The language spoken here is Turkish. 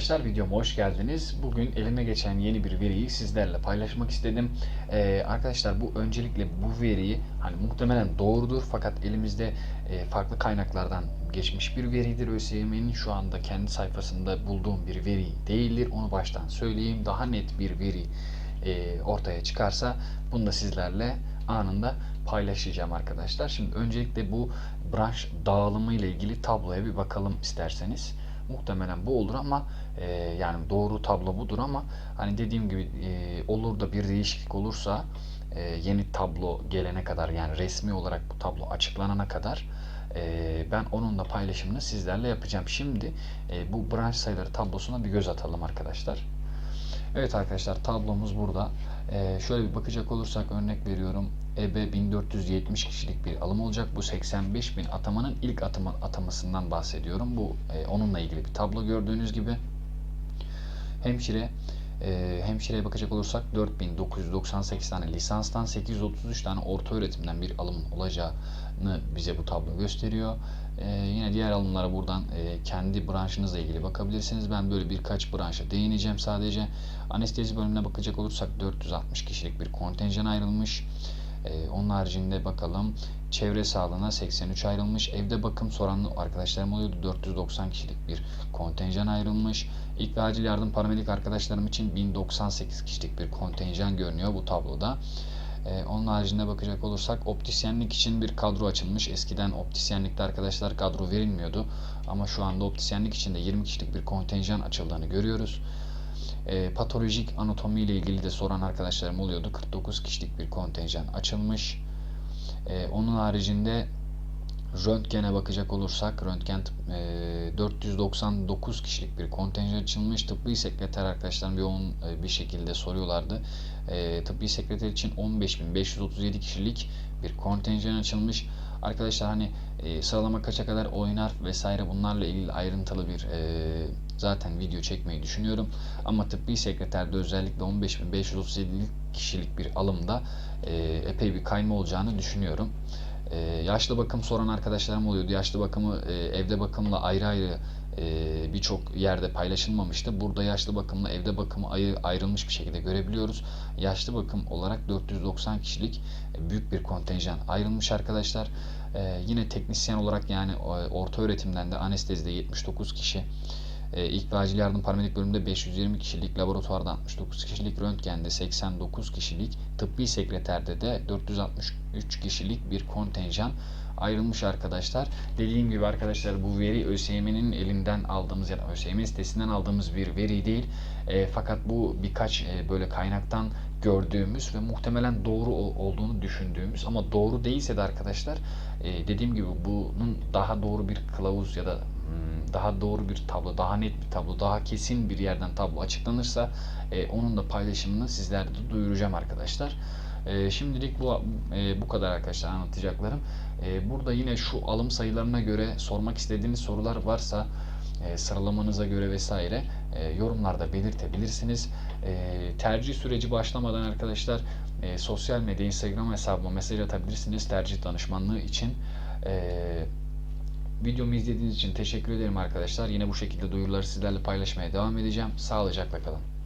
arkadaşlar videoma hoş geldiniz. Bugün elime geçen yeni bir veriyi sizlerle paylaşmak istedim. Ee, arkadaşlar bu öncelikle bu veriyi hani muhtemelen doğrudur fakat elimizde e, farklı kaynaklardan geçmiş bir veridir. ÖSYM'nin şu anda kendi sayfasında bulduğum bir veri değildir. Onu baştan söyleyeyim. Daha net bir veri e, ortaya çıkarsa bunu da sizlerle anında paylaşacağım arkadaşlar. Şimdi öncelikle bu branş dağılımı ile ilgili tabloya bir bakalım isterseniz. Muhtemelen bu olur ama e, yani doğru tablo budur ama hani dediğim gibi e, olur da bir değişiklik olursa e, yeni tablo gelene kadar yani resmi olarak bu tablo açıklanana kadar e, ben onun da paylaşımını sizlerle yapacağım. Şimdi e, bu branş sayıları tablosuna bir göz atalım arkadaşlar. Evet arkadaşlar tablomuz burada. Ee, şöyle bir bakacak olursak örnek veriyorum. EB 1470 kişilik bir alım olacak. Bu 85 bin atamanın ilk atama, atamasından bahsediyorum. Bu e, onunla ilgili bir tablo gördüğünüz gibi. Hemşire e, hemşireye bakacak olursak 4998 tane lisanstan 833 tane orta öğretimden bir alım olacağını bize bu tablo gösteriyor. E, yine diğer alımlara buradan e, kendi branşınızla ilgili bakabilirsiniz. Ben böyle birkaç branşa değineceğim sadece. Anestezi bölümüne bakacak olursak 460 kişilik bir kontenjan ayrılmış. Ee, onun haricinde bakalım çevre sağlığına 83 ayrılmış. Evde bakım soran arkadaşlarım oluyordu. 490 kişilik bir kontenjan ayrılmış. İlk ve acil yardım paramedik arkadaşlarım için 1098 kişilik bir kontenjan görünüyor bu tabloda. Ee, onun haricinde bakacak olursak optisyenlik için bir kadro açılmış. Eskiden optisyenlikte arkadaşlar kadro verilmiyordu. Ama şu anda optisyenlik için de 20 kişilik bir kontenjan açıldığını görüyoruz. E, patolojik anatomi ile ilgili de soran arkadaşlarım oluyordu. 49 kişilik bir kontenjan açılmış. E, onun haricinde röntgene bakacak olursak röntgen e, 499 kişilik bir kontenjan açılmış. Tıbbi sekreter arkadaşlarım yoğun e, bir şekilde soruyorlardı. E, tıbbi sekreter için 15.537 kişilik bir kontenjan açılmış. Arkadaşlar hani e, sıralama kaça kadar oynar vesaire bunlarla ilgili ayrıntılı bir e, zaten video çekmeyi düşünüyorum. Ama tıbbi sekreterde özellikle 15.537 kişilik bir alımda e, epey bir kayma olacağını düşünüyorum. E, yaşlı bakım soran arkadaşlarım oluyordu. Yaşlı bakımı e, evde bakımla ayrı ayrı e, birçok yerde paylaşılmamıştı. Burada yaşlı bakımla evde bakımı ayrı, ayrılmış bir şekilde görebiliyoruz. Yaşlı bakım olarak 490 kişilik e, büyük bir kontenjan ayrılmış arkadaşlar. E, yine teknisyen olarak yani orta öğretimden de anestezide 79 kişi e, ilk ve acil yardım paramedik bölümünde 520 kişilik, laboratuvarda 69 kişilik, röntgende 89 kişilik, tıbbi sekreterde de 463 kişilik bir kontenjan ayrılmış arkadaşlar. Dediğim gibi arkadaşlar bu veri ÖSYM'nin elinden aldığımız ya da ÖSYM sitesinden aldığımız bir veri değil. E, fakat bu birkaç e, böyle kaynaktan gördüğümüz ve muhtemelen doğru olduğunu düşündüğümüz ama doğru değilse de arkadaşlar e, dediğim gibi bunun daha doğru bir kılavuz ya da daha doğru bir tablo, daha net bir tablo, daha kesin bir yerden tablo açıklanırsa e, onun da paylaşımını sizlerle de duyuracağım arkadaşlar. E, şimdilik bu e, bu kadar arkadaşlar anlatacaklarım. E, burada yine şu alım sayılarına göre sormak istediğiniz sorular varsa e, sıralamanıza göre vesaire e, yorumlarda belirtebilirsiniz. E, tercih süreci başlamadan arkadaşlar e, sosyal medya Instagram hesabıma mesaj atabilirsiniz tercih danışmanlığı için. E, videomu izlediğiniz için teşekkür ederim arkadaşlar. Yine bu şekilde duyuruları sizlerle paylaşmaya devam edeceğim. Sağlıcakla kalın.